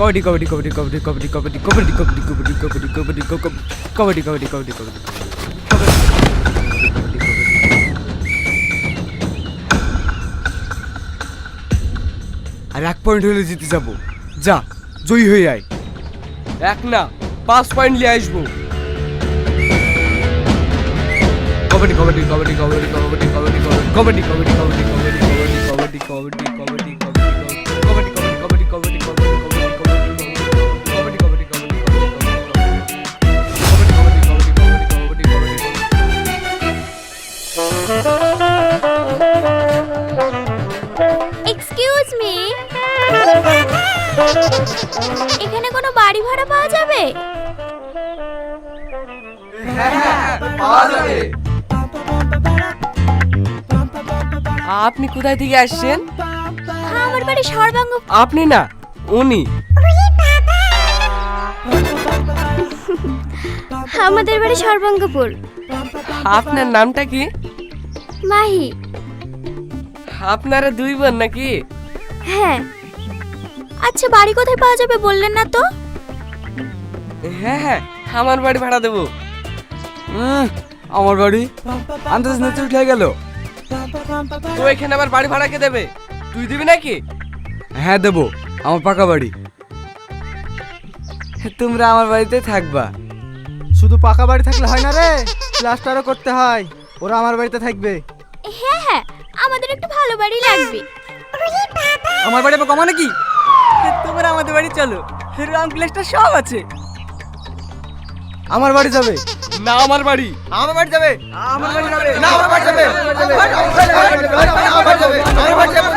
কবাডি কবাডি কবাডি কবাডি কবাডি কবাডি কবাডি কবাডি কবাডি কবাডি কবাডি কবাডি কবাডি কবাডি কবাডি আর এক পয়েন্ট হলে জিতে যাব যা জয়ী হয়ে আয় এক না পাঁচ পয়েন্ট নিয়ে আসব কবাডি কবাডি কবাডি কবাডি কবাডি কবাডি কবাডি কবাডি কবাডি কবাডি কবাডি কবাডি কবাডি বাড়ি ভাড়া পাওয়া যাবে? আপনি কোথায় থেকে আসছেন? হ্যাঁ আমার বাড়ি সর্বাঙ্গ আপনি না উনি। আমাদের বাড়ি সর্বাঙ্গপুর। আপনার নামটা কি? মাহি। আপনারা দুই বোন নাকি? হ্যাঁ। আচ্ছা বাড়ি কোথায় পাওয়া যাবে বললেন না তো? হ্যাঁ হ্যাঁ আমার বাড়ি ভাড়া দেবো। উম, আমার বাড়ি? আন্দাজ নিতে উঠে গেল। তো এখানে আবার বাড়ি ভাড়া কে দেবে? তুই দিবি নাকি? হ্যাঁ দেবো। আমার পাকা বাড়ি। তোমরা আমার বাড়িতে থাকবা। শুধু পাকা বাড়ি থাকলে হয় না রে? প্লাস্টারও করতে হয়। ওরা আমার বাড়িতে থাকবে। হ্যাঁ হ্যাঁ আমাদের একটু ভালো বাড়ি লাগবে। আমার বাড়ি কমা নাকি তোমরা আমাদের বাড়ি চলো। রং প্লেসটা সব আছে। আমার বাড়ি যাবে না আমার বাড়ি আমার বাড়ি যাবে আমার বাড়ি যাবে না আমার বাড়ি যাবে আমার বাড়ি যাবে আমার বাড়ি যাবে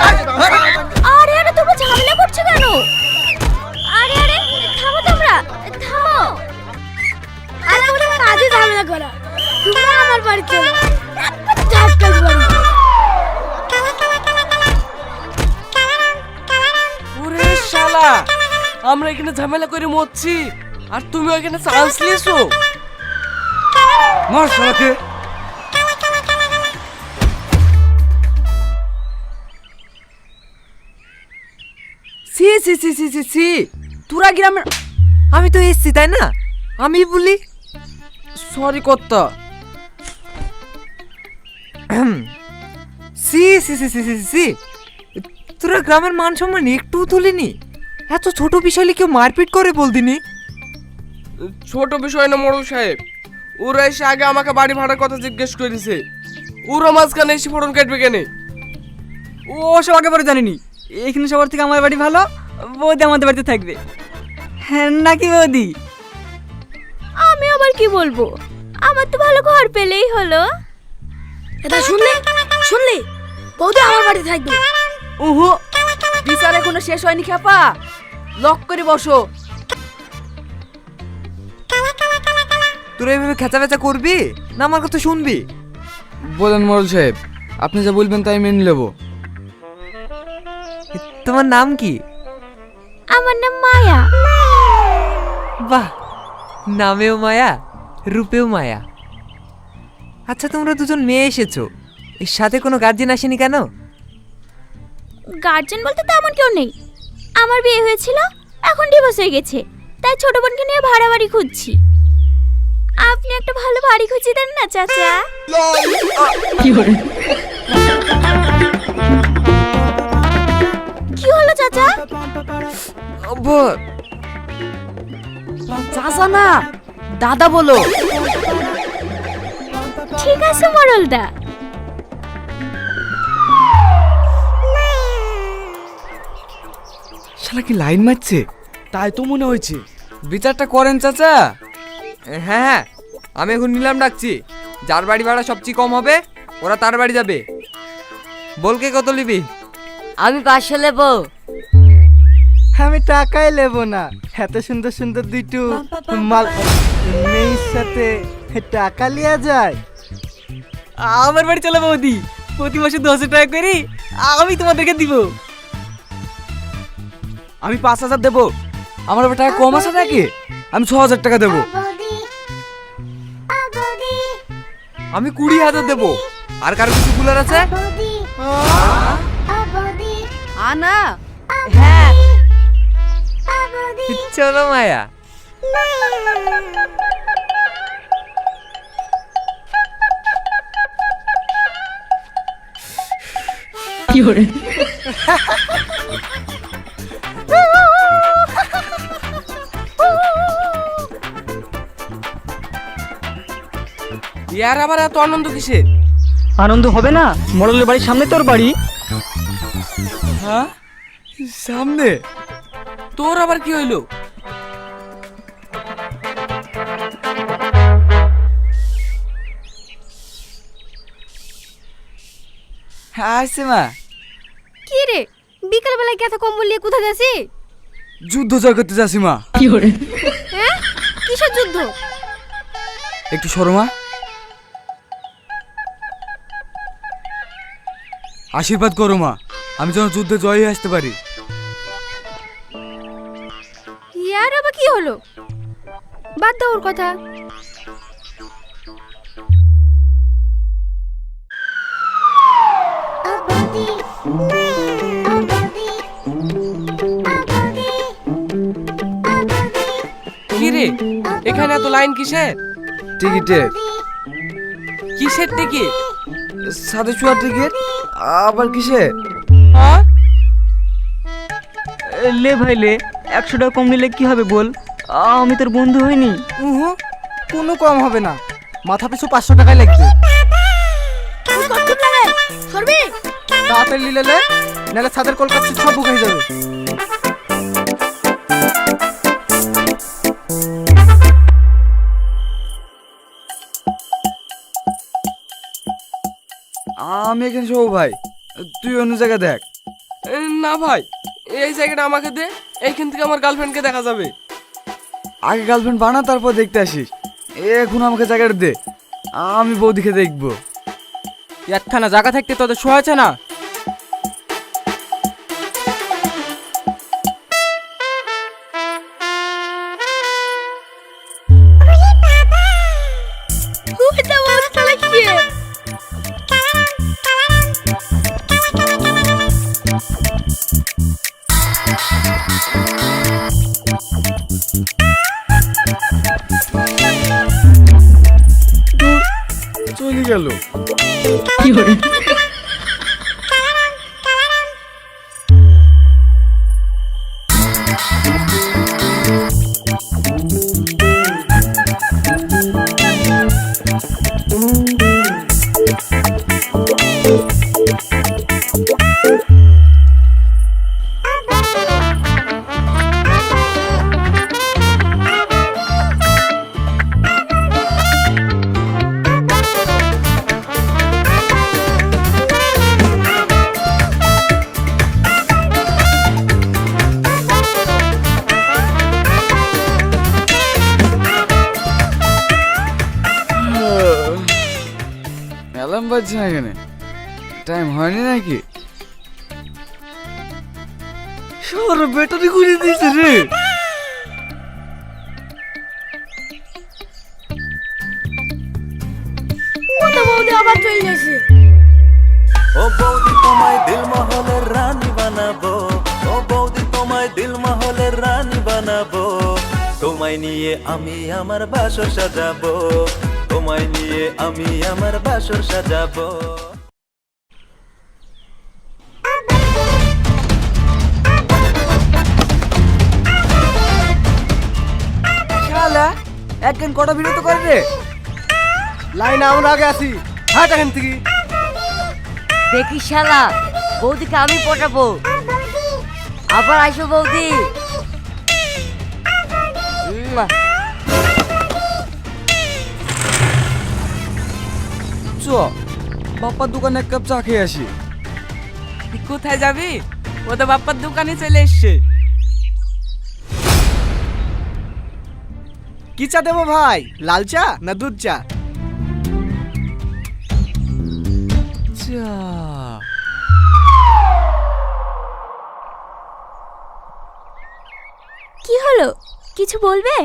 আরে আরে তোমরা ঝামেলা করছ কেন আরে আরে থামো তোমরা থামো আরে তোমরা কাজে ঝামেলা করো তোমরা আমার বাড়ি চলো আমরা এখানে ঝামেলা করে মরছি আর তুমি ওখানে চান্স নিয়েছো? মার শালাকে। সি সি সি সি সি সি তোরা গ্রামের আমি তো এসছি, তাই না? আমি বলি সরি কর্তা। সি সি সি সি সি সি তোরা গ্রামের মান সম্মান একটু তুলিনি? এত ছোট বিষয়ে কেউ মারপিট করে বলদিনি? ছোট বিষয় না মোড়ল সাহেব। ওরা এসে আগে আমাকে বাড়ি ভাড়ার কথা জিজ্ঞেস করেছে। ওরা মাঝখানে এসে ফোরন কাটবে কেন? ও সব আগে পরে জানিনি। এখানে সবার থেকে আমার বাড়ি ভালো বৌদি আমাদের বাড়িতে থাকবে। হ্যাঁ নাকি বৌদি? আমি আবার কি বলব? আমার তো ভালো ঘর পেলেই হলো। এটা শুনলে? শুনলি? বৌদি আমার বাড়ি থাকবে। ওহো বিচার এখনও শেষ হয়নি খেপা। লক করে বসো। তোরা এভাবে খেচা বেচা করবি? না আমার কথা শুনবি? বলেন মরল সাহেব আপনি যা বলবেন তাই মেনে নেব। তোমার নাম কি? আমার নাম মায়া। বাহ নামেও মায়া রূপেও মায়া। আচ্ছা তোমরা দুজন মেয়ে এসেছ। এর সাথে কোনো গার্জেন আসেনি কেন? গার্জেন বলতে তেমন কেউ নেই। আমার বিয়ে হয়েছিল এখন ডিভোর্স হয়ে গেছে। তাই ছোট বোনকে নিয়ে ভাড়া বাড়ি খুঁজছি। আপনি একটা ভালো বাড়ি খুঁজে দেন না চাচা? কি হলো চাচা? চাচা না দাদা বলো। ঠিক আছে মরলদা। শালা কি লাইন মারছে? তাই তো মনে হয়েছে। বিচারটা করেন চাচা। হ্যাঁ হ্যাঁ। আমি এখন নিলাম ডাকছি। যার বাড়ি ভাড়া সবচেয়ে কম হবে ওরা তার বাড়ি যাবে। বলকে কত নিবি? আমি পাঁচশো নেব। আমি টাকাই নেব না। এত সুন্দর সুন্দর দুইটু মাল মেয়ের সাথে টাকা লিয়া যায়। আমার বাড়ি চলে বৌদি। প্রতি মাসে দশ হাজার টাকা করি আমি তোমাদেরকে দিব। আমি পাঁচ হাজার দেবো। আমার টাকা কম আছে নাকি? আমি ছ হাজার টাকা দেবো। আমি কুড়ি হাজার দেবো। আর কারও কিছু কুলার আছে? আনা। হ্যাঁ। চলো মায়া। ইয়ার আবার এত আনন্দ কিসে আনন্দ হবে না? মডেলের বাড়ির সামনে তোর বাড়ি। হ্যাঁ? সামনে? তোর আবার কি হইল? হ্যাঁ আসছে মা। কি রে? বিকাল বেলায় এত কম্বল নিয়ে কোথায় যাচ্ছি? যুদ্ধ জয় করতে যাচ্ছি মা। হ্যাঁ? কিসের যুদ্ধ? একটু সরো আশীর্বাদ করো মা আমি যেন যুদ্ধে জয় আসতে পারি। ইয়ার আবার কি হলো? বাদ দাও ওর কথা। কি রে? এখানে এত লাইন কিসে টিকিটের। কিসের টিকিট? সাথে চুয়ার টিকিট? আবার কিসে? হ্যাঁ লে ভাই লে একশো টাকা কম নিলে কি হবে বল? আমি তোর বন্ধু হইনি। উহু কোনো কম হবে না। মাথা পিছু পাঁচশো টাকায় লাগবে। কত তাড়াতাড়ি নিলে নাহলে ছাদের কলকাতা সব বুক হয়ে যাবে। আমি এখানে শোবো ভাই। তুই অন্য জায়গা দেখ। না ভাই, এই জায়গাটা আমাকে দে, এইখান থেকে আমার গার্লফ্রেন্ডকে দেখা যাবে। আগে গার্লফ্রেন্ড বানা, তারপর দেখতে আসিস। এখন আমাকে জায়গাটা দে, আমি বৌদিকে দেখব। একখানা জায়গা থাকতে তোদের শোয়াছে না? টাইম হয়নি নাকি? সর ব্যাটারি ঘুরিয়ে দিয়েছে রে। আবার চলে গেছে। ও বৌদি তোমায় দিল মহলের রানী বানাবো। ও বৌদি তোমায় দিল মহলের রানী বানাবো। তোমায় নিয়ে আমি আমার বাসর সাজাবো। তোমায় নিয়ে আমি আমার বাসর সাজাবো। একদিন কটা ভিডিও তো করে রে লাইনে আমরা আগে আসি। হাট এখান থেকে। দেখি শালা বৌদিকে আমি পটাবো। আবার আসো বৌদি। চ বাপ্পার দোকানে এক কাপ চা খেয়ে আসি। কোথায় যাবি? ও তো বাপ্পার দোকানে চলে এসছে। কি চা দেবো ভাই? লাল চা না দুধ চা? চা। কি হলো? কিছু বলবে?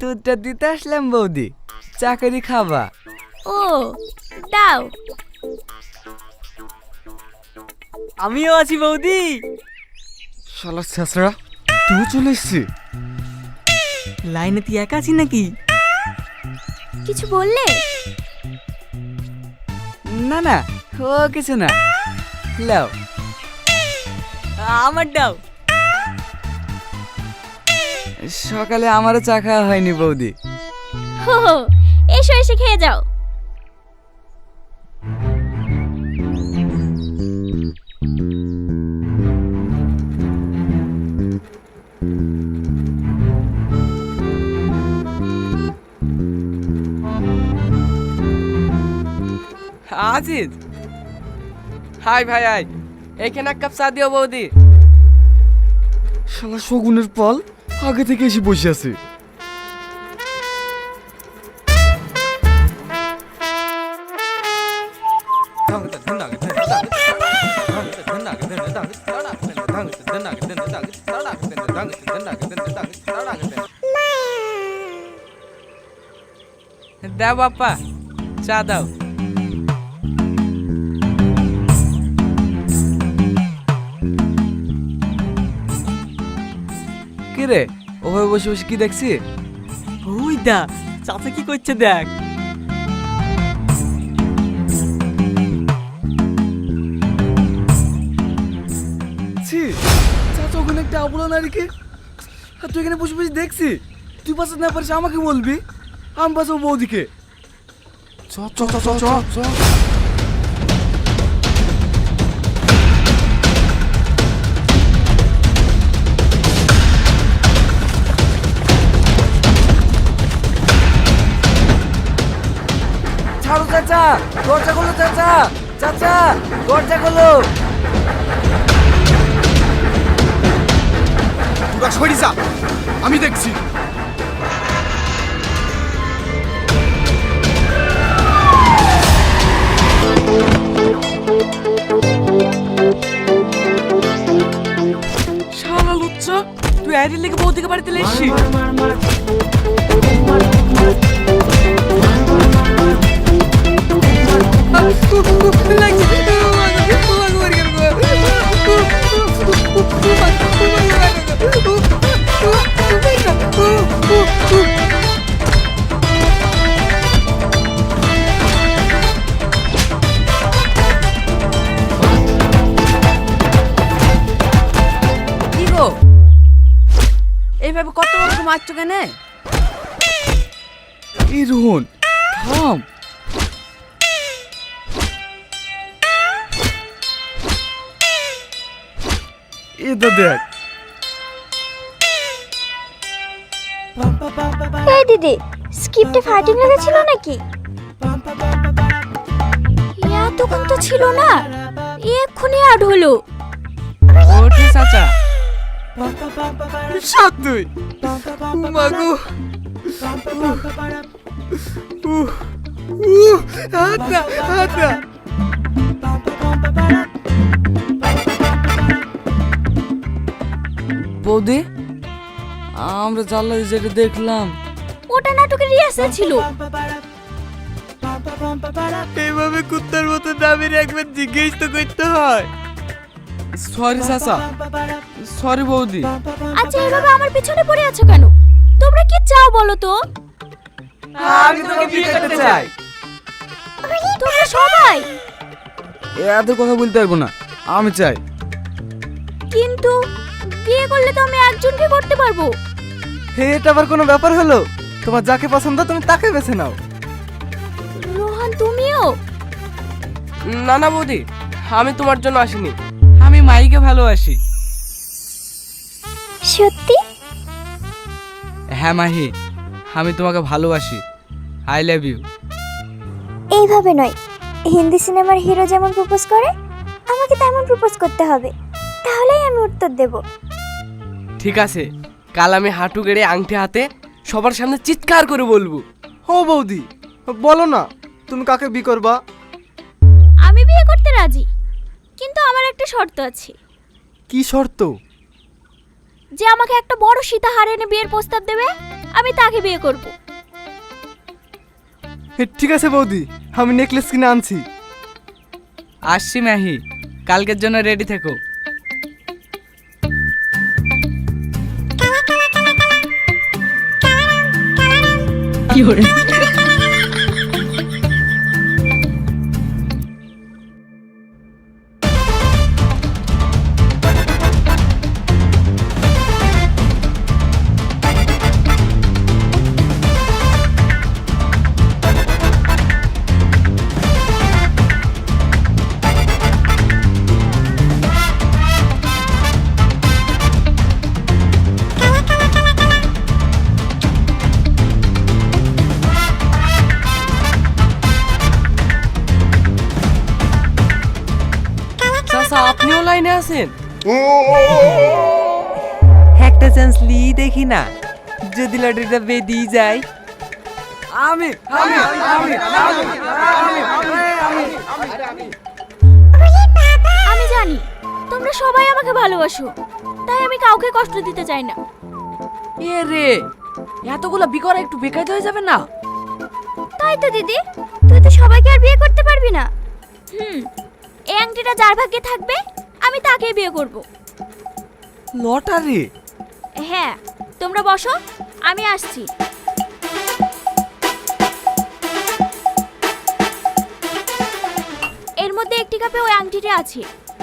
দুধটা দিতে আসলাম বৌদি। চাকরি খাবা। ও দাও। আমিও আছি বৌদি। শালা ছেঁচড়া তুই চলে এসছি লাইনে তুই একা আছিস নাকি? কিছু বললে? না না ও কিছু না। লাও। আমার দাও। সকালে আমারও চা খাওয়া হয়নি বৌদি। হো হো, এসো এসে খেয়ে যাও। আজিজ হাই ভাই হাই। এখানে এক কাপ চা দিও বৌদি। শালা শগুনের পাল আগে থেকে এসে বসে আছে। দাও বাপ্পা চা দাও। কি রে? ওভাবে বসে বসে কি দেখছি? ওই দা চাচা কি করছে দেখ। ছি চাচা ওখানে একটা আবুলা নারীকে আর তুই এখানে বসে বসে দেখছি। তুই বাঁচাতে না পারিস আমাকে বলবি? আমি বাঁচাবো বৌদিকে। চ চ চ চ চ। চাচা দরজা খোলো চাচা চাচা দরজা খোলো। তোরা সরি যা আমি দেখছি। শালা লুচ্চা তুই আইডির লেগে বৌদিকে বাড়িতে লেসছি এইভাবে কত রকম মারছো কেন? এই রোহন থাম। এটা দেখ এই দিদি স্ক্রিপ্টে ফাইটিং লেগেছিল নাকি? এতক্ষণ তো ছিল না এক্ষুনি অ্যাড হলো। ওঠে চাচা। সাত দুই। মাগো হাতা হাতা বৌদি? আমরা জানলা যেটা দেখলাম। ওটা নাটকের রিহার্সাল ছিল। এইভাবে কুত্তার মতো দাবির একবার জিজ্ঞেস তো করতে হয়। সরি চাচা। সরি বৌদি। আচ্ছা এইভাবে আমার পিছনে পড়ে আছো কেন? তোমরা কি চাও বলো তো? আমি তোকে বিয়ে করতে চাই। তোমরা সবাই। এত কথা বলতে পারব না। আমি চাই। কিন্তু বিয়ে করলে তো আমি একজনকে করতে পারব। হে এটা আবার কোনো ব্যাপার হলো? তোমার যাকে পছন্দ তুমি তাকে বেছে নাও। রোহান তুমিও? না না বৌদি আমি তোমার জন্য আসিনি। আমি মাইকে ভালোবাসি। সত্যি? হ্যাঁ মাহি আমি তোমাকে ভালোবাসি। আই লাভ ইউ এইভাবে নয়। হিন্দি সিনেমার হিরো যেমন প্রপোজ করে আমাকে তেমন প্রপোজ করতে হবে। তাহলেই আমি উত্তর দেব। ঠিক আছে কাল আমি হাঁটু গেড়ে আংটি হাতে সবার সামনে চিৎকার করে বলব। ও বৌদি বলো না তুমি কাকে বি করবা? আমি বিয়ে করতে রাজি কিন্তু আমার একটা শর্ত আছে। কি শর্ত? যে আমাকে একটা বড় সীতাহার এনে বিয়ের প্রস্তাব দেবে আমি তাকে বিয়ে করব। ঠিক আছে বৌদি আমি নেকলেস কিনে আনছি। আসছি মাহি কালকের জন্য রেডি থেকো। চাচা আপনিও লাইনে আছেন? একটা চান্স লি দেখি না যদি লটারিটা বেদিয়ে যায়। আমি আমি আমি আমি জানি তোমরা সবাই আমাকে ভালোবাসো তাই আমি কাউকে কষ্ট দিতে চাই না। এ রে এতগুলো বিকরা একটু বেকার হয়ে যাবে না? তাই তো দিদি তুই তো সবাইকে আর বিয়ে করতে পারবি না। হুম। এই আংটিটা যার ভাগ্যে থাকবে আমি তাকে বিয়ে করব। লটারি? হ্যাঁ তোমরা বসো আমি আসছি। এর মধ্যে একটি কাপে ওই আংটিটি আছে।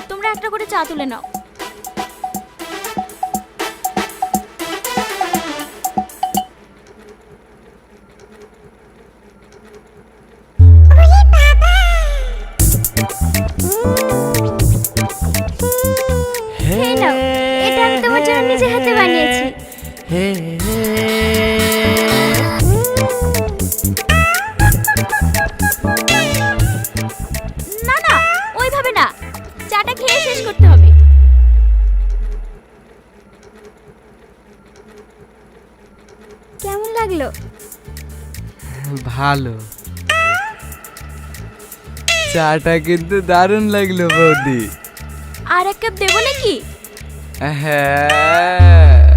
তোমরা একটা করে চা তুলে নাও। ভালো। চাটা কিন্তু দারুণ লাগল বৌদি। আর এক কাপ দেবো নাকি? হ্যাঁ।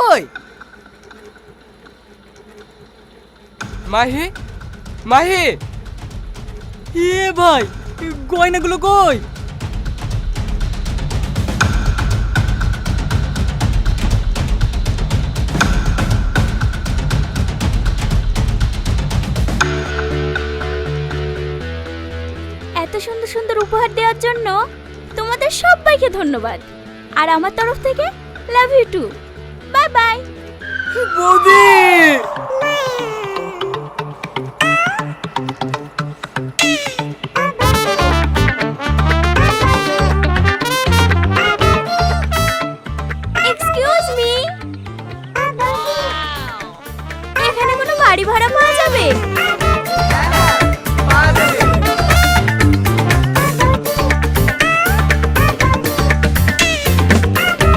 কই? মাহি মাহি। এ ভাই গয়নাগুলো কই? এত সুন্দর সুন্দর উপহার দেওয়ার জন্য তোমাদের সবাইকে ধন্যবাদ। আর আমার তরফ থেকে love you too Bye bye. Body.